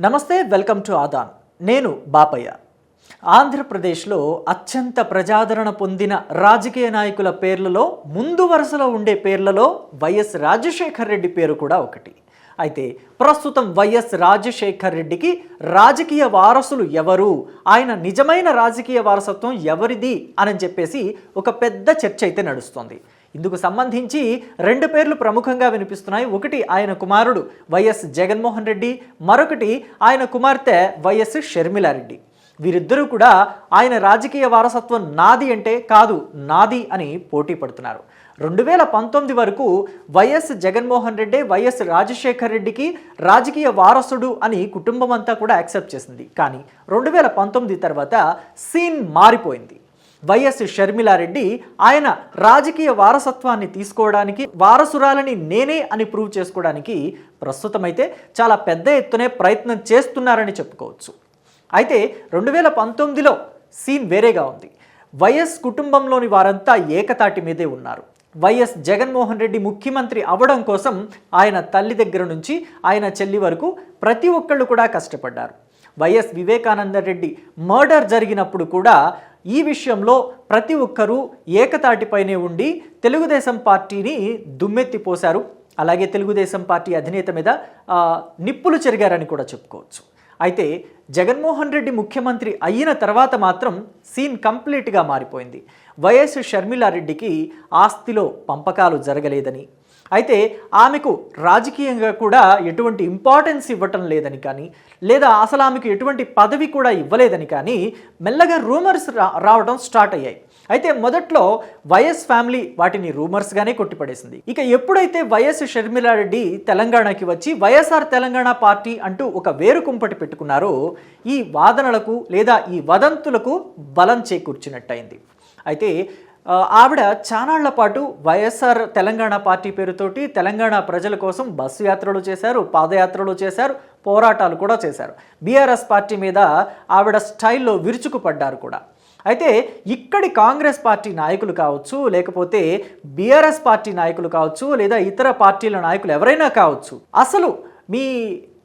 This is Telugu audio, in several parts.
నమస్తే వెల్కమ్ టు ఆదాన్. నేను బాపయ్య. ఆంధ్రప్రదేశ్లో అత్యంత ప్రజాదరణ పొందిన రాజకీయ నాయకుల పేర్లలో ముందు వరుసలో ఉండే పేర్లలో వైఎస్ రాజశేఖర్ రెడ్డి పేరు కూడా ఒకటి. అయితే ప్రస్తుతం వైఎస్ రాజశేఖర్ రెడ్డికి రాజకీయ వారసులు ఎవరు? ఆయన నిజమైన రాజకీయ వారసత్వం ఎవరిది? అని చెప్పేసి ఒక పెద్ద చర్చ అయితే నడుస్తుంది. ఇందుకు సంబంధించి రెండు పేర్లు ప్రముఖంగా వినిపిస్తున్నాయి. ఒకటి ఆయన కుమారుడు వైఎస్ జగన్మోహన్ రెడ్డి మరొకటి ఆయన కుమార్తె వైఎస్ షర్మిలారెడ్డి. వీరిద్దరూ కూడా ఆయన రాజకీయ వారసత్వం నాది అంటే కాదు నాది అని పోటీ పడుతున్నారు. రెండు వేల పంతొమ్మిది వరకు వైఎస్ జగన్మోహన్ రెడ్డి వైఎస్ రాజశేఖర్ రెడ్డికి రాజకీయ వారసుడు అని కుటుంబం అంతా కూడా యాక్సెప్ట్ చేసింది. కానీ రెండు వేల పంతొమ్మిది తర్వాత సీన్ మారిపోయింది. వైఎస్ షర్మిలారెడ్డి ఆయన రాజకీయ వారసత్వాన్ని తీసుకోవడానికి వారసురాలని నేనే అని ప్రూవ్ చేసుకోవడానికి ప్రస్తుతమైతే చాలా పెద్ద ఎత్తునే ప్రయత్నం చేస్తున్నారని చెప్పుకోవచ్చు. అయితే రెండు వేల పంతొమ్మిదిలో సీన్ వేరేగా ఉంది. వైఎస్ కుటుంబంలోని వారంతా ఏకతాటి మీదే ఉన్నారు. వైఎస్ జగన్మోహన్ రెడ్డి ముఖ్యమంత్రి అవడం కోసం ఆయన తల్లి దగ్గర నుంచి ఆయన చెల్లి వరకు ప్రతి ఒక్కళ్ళు కూడా కష్టపడ్డారు. వైఎస్ వివేకానంద రెడ్డి మర్డర్ జరిగినప్పుడు కూడా ఈ విషయంలో ప్రతి ఒక్కరూ ఏకతాటిపైనే ఉండి తెలుగుదేశం పార్టీని దుమ్మెత్తిపోశారు అలాగే తెలుగుదేశం పార్టీ అధినేత మీద నిప్పులు చెరిగారని కూడా చెప్పుకోవచ్చు. అయితే జగన్మోహన్ రెడ్డి ముఖ్యమంత్రి అయిన తర్వాత మాత్రం సీన్ కంప్లీట్గా మారిపోయింది. వైఎస్ షర్మిలారెడ్డికి ఆస్తిలో పంపకాలు జరగలేదని అయితే ఆమెకు రాజకీయంగా కూడా ఎటువంటి ఇంపార్టెన్స్ ఇవ్వటం లేదని కానీ లేదా అసలు ఆమెకు ఎటువంటి పదవి కూడా ఇవ్వలేదని కానీ మెల్లగా రూమర్స్ రా రావడం స్టార్ట్ అయ్యాయి. అయితే మొదట్లో వైఎస్ ఫ్యామిలీ వాటిని రూమర్స్గానే కొట్టిపడేసింది. ఇక ఎప్పుడైతే వైఎస్ షర్మిలారెడ్డి తెలంగాణకి వచ్చి వైఎస్ఆర్ తెలంగాణ పార్టీ అంటూ ఒక వేరు కుంపటి పెట్టుకున్నారో ఈ వాదనలకు లేదా ఈ వదంతులకు బలం చేకూర్చినట్టయింది. అయితే ఆవిడ చానాళ్ళ పాటు వైఎస్ఆర్ తెలంగాణ పార్టీ పేరుతోటి తెలంగాణ ప్రజల కోసం బస్సు యాత్రలు చేశారు పాదయాత్రలు చేశారు పోరాటాలు కూడా చేశారు. బీఆర్ఎస్ పార్టీ మీద ఆవిడ స్టైల్లో విరుచుకుపడ్డారు కూడా. అయితే ఇక్కడి కాంగ్రెస్ పార్టీ నాయకులు కావచ్చు లేకపోతే బీఆర్ఎస్ పార్టీ నాయకులు కావచ్చు లేదా ఇతర పార్టీల నాయకులు ఎవరైనా కావచ్చు అసలు మీ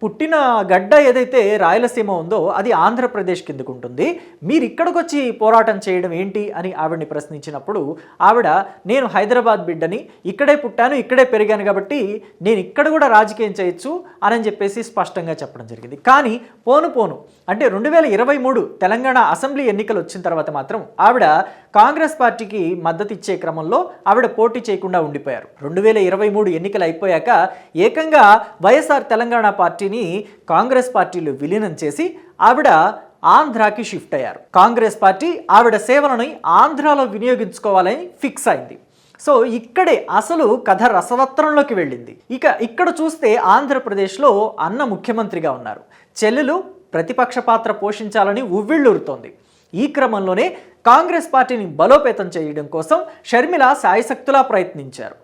పుట్టిన గడ్డ ఏదైతే రాయలసీమ ఉందో అది ఆంధ్రప్రదేశ్ కిందకు ఉంటుంది మీరు ఇక్కడికి వచ్చి పోరాటం చేయడం ఏంటి అని ఆవిడని ప్రశ్నించినప్పుడు ఆవిడ నేను హైదరాబాద్ బిడ్డని ఇక్కడే పుట్టాను ఇక్కడే పెరిగాను కాబట్టి నేను ఇక్కడ కూడా రాజకీయం చేయొచ్చు అని చెప్పేసి స్పష్టంగా చెప్పడం జరిగింది. కానీ పోను పోను అంటే రెండు వేల ఇరవై మూడు తెలంగాణ అసెంబ్లీ ఎన్నికలు వచ్చిన తర్వాత మాత్రం ఆవిడ కాంగ్రెస్ పార్టీకి మద్దతు ఇచ్చే క్రమంలో ఆవిడ పోటీ చేయకుండా ఉండిపోయారు. రెండు వేల ఇరవై మూడు ఎన్నికలు అయిపోయాక ఏకంగా వైఎస్ఆర్ తెలంగాణ పార్టీని కాంగ్రెస్ పార్టీలో విలీనం చేసి ఆవిడ ఆంధ్రాకి షిఫ్ట్ అయ్యారు. కాంగ్రెస్ పార్టీ ఆవిడ సేవలను ఆంధ్రాలో వినియోగించుకోవాలని ఫిక్స్ అయింది. సో ఇక్కడే అసలు కథ రసవత్రంలోకి వెళ్ళింది. ఇక ఇక్కడ చూస్తే ఆంధ్రప్రదేశ్లో అన్న ముఖ్యమంత్రిగా ఉన్నారు. చెల్లెలు ప్రతిపక్ష పాత్ర పోషించాలని ఉవ్విళ్ళూరుతోంది. ఈ క్రమంలోనే కాంగ్రెస్ పార్టీని బలోపేతం చేయడం కోసం షర్మిల సాయశక్తులా ప్రయత్నించారు.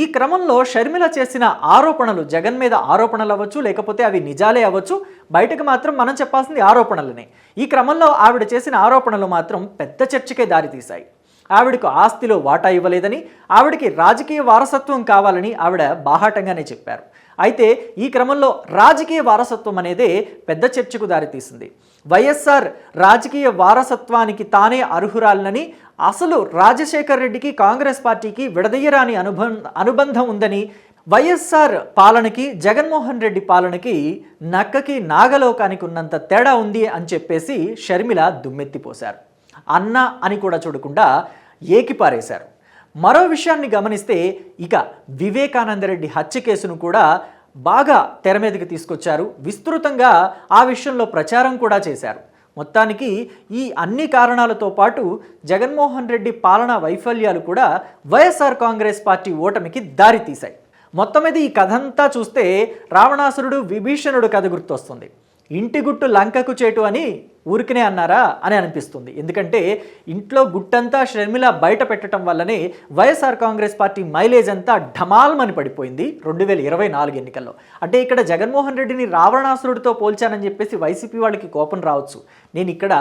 ఈ క్రమంలో షర్మిల చేసిన ఆరోపణలు జగన్ మీద ఆరోపణలు అవ్వచ్చు లేకపోతే అవి నిజాలే అవ్వచ్చు. బయటకు మాత్రం మనం చెప్పాల్సింది ఆరోపణలనే. ఈ క్రమంలో ఆవిడ చేసిన ఆరోపణలు మాత్రం పెద్ద చర్చకే దారితీశాయి. ఆవిడకు ఆస్తిలో వాటా ఇవ్వలేదని ఆవిడకి రాజకీయ వారసత్వం కావాలని ఆవిడ బాహాటంగానే చెప్పారు. అయితే ఈ క్రమంలో రాజకీయ వారసత్వం అనేదే పెద్ద చర్చకు దారితీసింది. వైఎస్ఆర్ రాజకీయ వారసత్వానికి తానే అర్హురాలనని అసలు రాజశేఖర్ రెడ్డికి కాంగ్రెస్ పార్టీకి విడదీయరాని అనుబం అనుబంధం ఉందని వైఎస్ఆర్ పాలనకి జగన్మోహన్ రెడ్డి పాలనకి నక్కకి నాగలోకానికి ఉన్నంత తేడా ఉంది అని చెప్పేసి షర్మిల దుమ్మెత్తిపోశారు. అన్న అని కూడా చూడకుండా ఏకిపారేశారు మరో విషయాన్ని గమనిస్తే ఇక వివేకానందరెడ్డి హత్య కేసును కూడా బాగా తెర మీదకి తీసుకొచ్చారు. విస్తృతంగా ఆ విషయంలో ప్రచారం కూడా చేశారు. మొత్తానికి ఈ అన్ని కారణాలతో పాటు జగన్మోహన్ రెడ్డి పాలనా వైఫల్యాలు కూడా వైఎస్ఆర్ కాంగ్రెస్ పార్టీ ఓటమికి దారితీశాయి మొత్తం మీద ఈ కథంతా చూస్తే రావణాసురుడు విభీషణుడు కథ గుర్తొస్తుంది. ఇంటి గుట్టు లంకకు చేటు అని ఊరికనే అన్నారా అని అనిపిస్తుంది. ఎందుకంటే ఇంట్లో గుట్టంతా షర్మిల బయట పెట్టడం వల్లనే వైఎస్ఆర్ కాంగ్రెస్ పార్టీ మైలేజ్ అంతా ఢమాల్మని పడిపోయింది రెండు వేల ఇరవై నాలుగు ఎన్నికల్లో. అంటే ఇక్కడ జగన్మోహన్ రెడ్డిని రావణాసురుడితో పోల్చానని చెప్పేసి వైసీపీ వాళ్ళకి కోపం రావచ్చు. నేను ఇక్కడ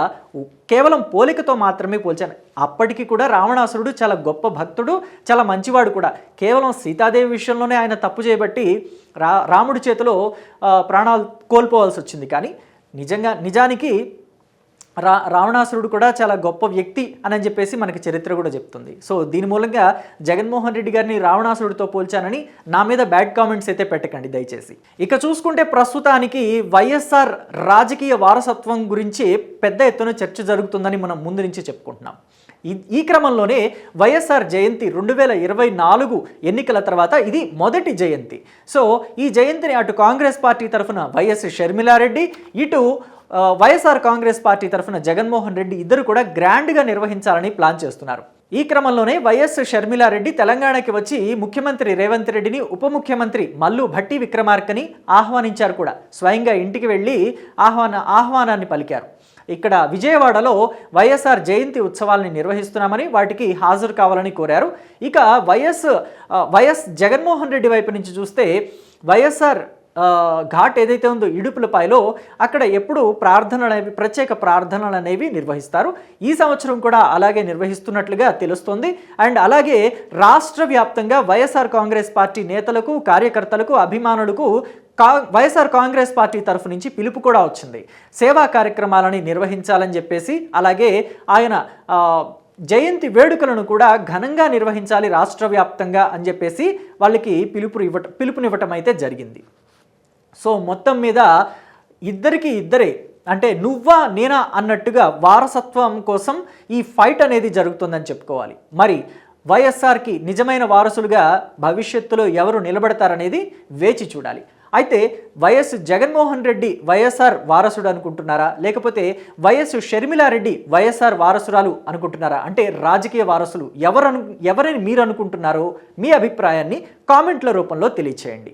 కేవలం పోలికతో మాత్రమే పోల్చాను. అప్పటికి కూడా రావణాసురుడు చాలా గొప్ప భక్తుడు చాలా మంచివాడు కూడా. కేవలం సీతాదేవి విషయంలోనే ఆయన తప్పు చేయబట్టి రా రాముడి చేతిలో ప్రాణాలు కోల్పోవాల్సి వచ్చింది. కానీ నిజంగా నిజానికి రా రావణాసురుడు కూడా చాలా గొప్ప వ్యక్తి అని చెప్పేసి మనకి చరిత్ర కూడా చెప్తుంది. సో దీని మూలంగా జగన్మోహన్ రెడ్డి గారిని రావణాసురుడితో పోల్చానని నా మీద బ్యాడ్ కామెంట్స్ అయితే పెట్టకండి దయచేసి. ఇక చూసుకుంటే ప్రస్తుతానికి వైఎస్ఆర్ రాజకీయ వారసత్వం గురించి పెద్ద ఎత్తున చర్చ జరుగుతుందని మనం ముందు నుంచి చెప్పుకుంటున్నాం. ఈ ఈ క్రమంలోనే వైఎస్ఆర్ జయంతి రెండు వేల ఇరవై నాలుగు ఎన్నికల తర్వాత ఇది మొదటి జయంతి. సో ఈ జయంతిని అటు కాంగ్రెస్ పార్టీ తరఫున వైఎస్ షర్మిలారెడ్డి ఇటు వైఎస్ఆర్ కాంగ్రెస్ పార్టీ తరఫున జగన్మోహన్ రెడ్డి ఇద్దరు కూడా గ్రాండ్గా నిర్వహించాలని ప్లాన్ చేస్తున్నారు. ఈ క్రమంలోనే వైఎస్ షర్మిలారెడ్డి తెలంగాణకి వచ్చి ముఖ్యమంత్రి రేవంత్ రెడ్డిని ఉప ముఖ్యమంత్రి మల్లు భట్టి విక్రమార్కని ఆహ్వానించారు కూడా. స్వయంగా ఇంటికి వెళ్ళి ఆహ్వాన ఆహ్వానాన్ని పలికారు. ఇక్కడ విజయవాడలో వైఎస్ఆర్ జయంతి ఉత్సవాలని నిర్వహిస్తున్నామని వాటికి హాజరు కావాలని కోరారు. ఇక వైఎస్ వైఎస్ జగన్మోహన్ రెడ్డి వైపు నుంచి చూస్తే వైఎస్ఆర్ ఘాట్ ఏదైతే ఉందో ఇడుపులపాయలో అక్కడ ఎప్పుడు ప్రార్థనలు అనేవి ప్రత్యేక ప్రార్థనలు అనేవి నిర్వహిస్తారు. ఈ సంవత్సరం కూడా అలాగే నిర్వహిస్తున్నట్లుగా తెలుస్తోంది. అండ్ అలాగే రాష్ట్ర వ్యాప్తంగా వైఎస్ఆర్ కాంగ్రెస్ పార్టీ నేతలకు కార్యకర్తలకు అభిమానులకు కా వైఎస్ఆర్ కాంగ్రెస్ పార్టీ తరఫు నుంచి పిలుపు కూడా వచ్చింది. సేవా కార్యక్రమాలని నిర్వహించాలని చెప్పేసి అలాగే ఆయన జయంతి వేడుకలను కూడా ఘనంగా నిర్వహించాలి రాష్ట్ర వ్యాప్తంగా అని చెప్పేసి వాళ్ళకి పిలుపు ఇవ్వట పిలుపునివ్వటం అయితే జరిగింది. సో మొత్తం మీద ఇద్దరికి ఇద్దరే. అంటే నువ్వా నేనా అన్నట్టుగా వారసత్వం కోసం ఈ ఫైట్ అనేది జరుగుతుందని చెప్పుకోవాలి. మరి వైఎస్ఆర్కి నిజమైన వారసులుగా భవిష్యత్తులో ఎవరు నిలబడతారనేది వేచి చూడాలి. అయితే వైఎస్ జగన్మోహన్ రెడ్డి వైఎస్ఆర్ వారసుడు అనుకుంటున్నారా? లేకపోతే వైఎస్ షర్మిలారెడ్డి వైఎస్ఆర్ వారసురాలు అనుకుంటున్నారా? అంటే రాజకీయ వారసులు ఎవరను ఎవరని మీరు అనుకుంటున్నారో మీ అభిప్రాయాన్ని కామెంట్ల రూపంలో తెలియచేయండి.